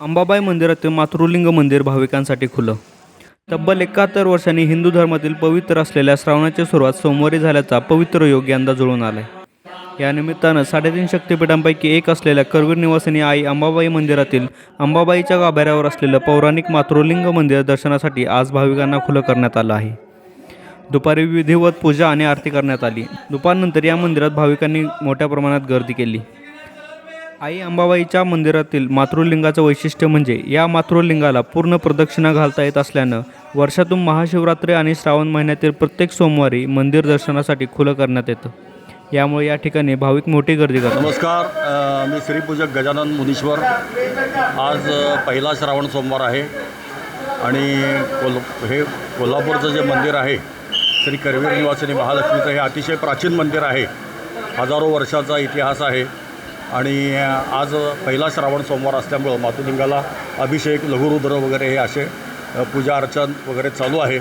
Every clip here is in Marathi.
अंबाबाई मंदिरातील मातृलिंग मंदिर भाविकांसाठी खुलं. तब्बल एकाहत्तर वर्षांनी हिंदू धर्मातील पवित्र असलेल्या श्रावणाची सुरुवात सोमवारी झाल्याचा पवित्र योग यंदा जुळून आला या निमित्तानं साडेतीन शक्तिपीठांपैकी एक असलेल्या करवीर निवासिनी आई अंबाबाई मंदिरातील अंबाबाईच्या गाभाऱ्यावर असलेलं पौराणिक मातृलिंग मंदिर दर्शनासाठी आज भाविकांना खुलं करण्यात आलं आहे. दुपारी विधिवत पूजा आणि आरती करण्यात आली. दुपारनंतर या मंदिरात भाविकांनी मोठ्या प्रमाणात गर्दी केली. आई अंबाबाईच्या मंदिरातील मातृलिंगाचं वैशिष्ट्य म्हणजे या मातृलिंगाला पूर्ण प्रदक्षिणा घालता येत असल्यानं वर्षातून महाशिवरात्री आणि श्रावण महिन्यातील प्रत्येक सोमवारी मंदिर दर्शनासाठी खुलं करण्यात येतं. यामुळे या ठिकाणी भाविक मोठी गर्दी करतात. नमस्कार मी श्रीपूजक गजानन मुनीश्वर. आज पहिला श्रावण सोमवार आहे आणि कोल हे कोल्हापूरचं जे मंदिर आहे श्री करवीर निवासिनी महालक्ष्मीचं हे अतिशय प्राचीन मंदिर आहे. हजारो वर्षाचा इतिहास आहे. आणि आज पहिला श्रावण सोमवार असल्यामुळं मातुलिंगाला अभिषेक लघुरुद्र वगैरे हे असे पूजा अर्चन वगैरे चालू आहे.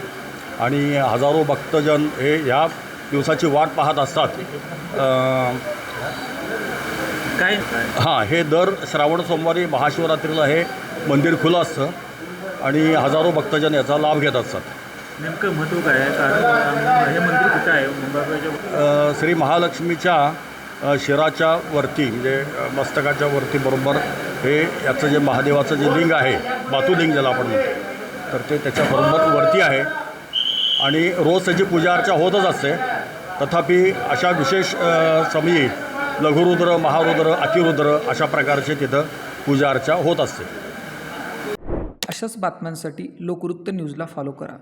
आणि हजारो भक्तजन हे ह्या दिवसाची वाट पाहत असतात. काय? हां हे दर श्रावण सोमवारी महाशिवरात्रीला हे मंदिर खुलं असतं. आणि हजारो भक्तजन याचा लाभ घेत असतात. नेमकं महत्त्व काय आहे? कारण हे मंदिर कुठं आहे? मुंबईच्या श्री महालक्ष्मीच्या शिराच्या वरती म्हणजे मस्तकाच्या वरती बरोबर हे याचं जे महादेवाचं जे लिंग आहे बातुलिंग ज्याला आपण म्हणतो तर ते त्याच्याबरोबर वरती आहे. आणि रोज त्याची पूजा अर्चा होतच असते. तथापि अशा विशेष समयी लघुरुद्र महारुद्र अतिरुद्र अशा प्रकारचे तिथं पूजा अर्चा होत असते. अशाच बातम्यांसाठी लोकवृत्त न्यूजला फॉलो करा.